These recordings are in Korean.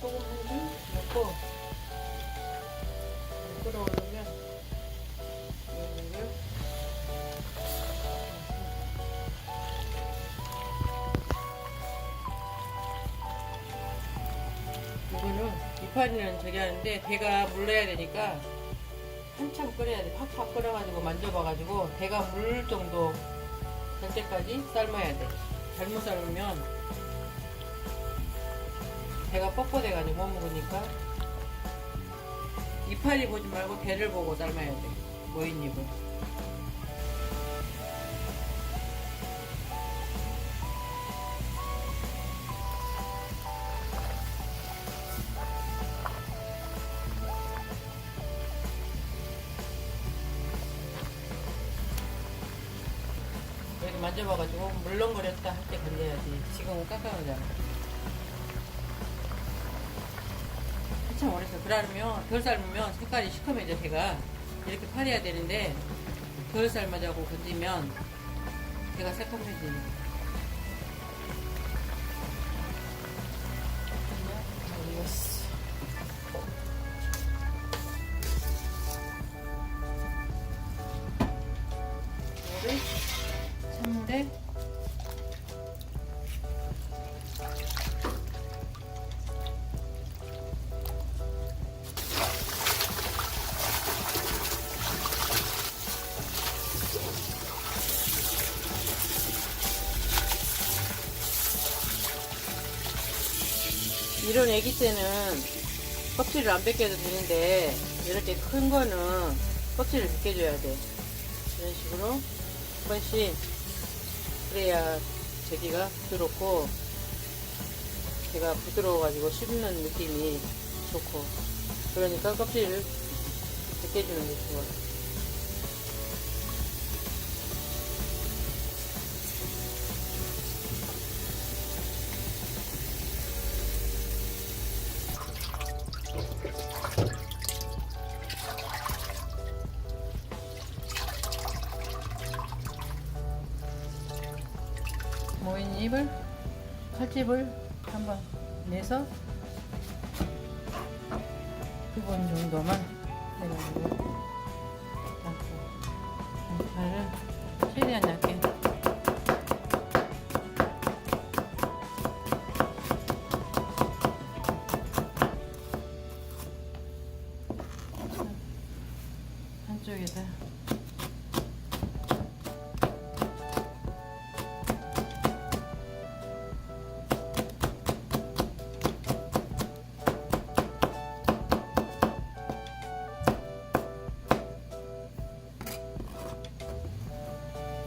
끓여놓고 끓어오르면 이거를 이거는 이파리는 저기 하는데 대가 물러야 되니까 한참 끓여야 돼. 팍팍 끓여가지고 만져봐가지고 대가 물 정도 될 때까지 삶아야 돼. 잘못 삶으면 대가 뻑뻑해가지고 못 먹으니까 이파리 보지 말고 대를 보고 삶아야 돼. 모인잎을. 이렇게 만져봐가지고 물렁거렸다 할 때 건져야지. 지금은 깜깜하잖아. 한참 오래서 그러면 덜 삶으면 색깔이 시커매져 걔가. 이렇게 파려야 되는데 덜 삶아자고 건지면 걔가 새까매지. 이거를 참는데 이런 애기 때는 껍질을 안 벗겨도 되는데 이렇게 큰 거는 껍질을 벗겨줘야 돼. 이런 식으로 한 번씩 그래야 제기가 부드럽고 제가 부드러워가지고 씹는 느낌이 좋고 그러니까 껍질을 벗겨주는 게 좋아. 모 인 잎을 칼집을 한번 내서 두 번 정도만 해가지고 넣고 이파를 최대한 얇게. 한쪽에다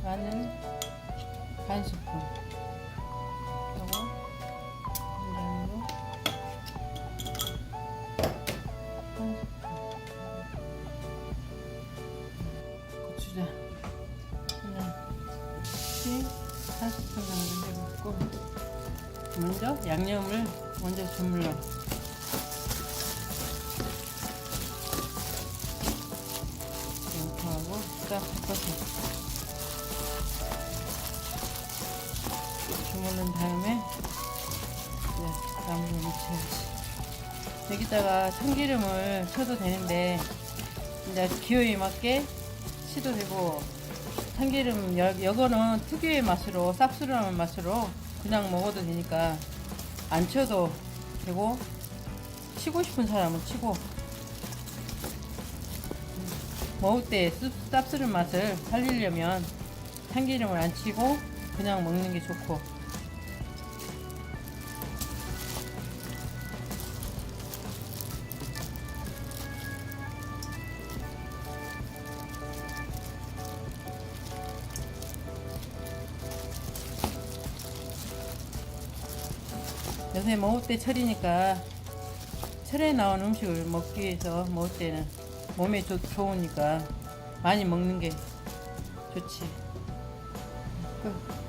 마늘 반 스푼 요거 이장으로 한 스푼 고추장. 그냥 한 스푼 정도 해갖고 먼저 양념을 먼저 주물러. 양파하고 딱 섞어서 주물른 다음에 이제 나물을 묻혀야지. 여기다가 참기름을 쳐도 되는데 이제 기호에 맞게 치도 되고 참기름 여, 여거는 특유의 맛으로 쌉스러운 맛으로 그냥 먹어도 되니까 안 쳐도 되고 치고 싶은 사람은 치고 먹을 때 씁- 쌉스러운 맛을 살리려면 참기름을 안 치고 그냥 먹는 게 좋고 요새 먹을 때 철이니까 철에 나온 음식을 먹기 위해서 먹을 때는 몸에 좋, 좋으니까 많이 먹는 게 좋지. 끝.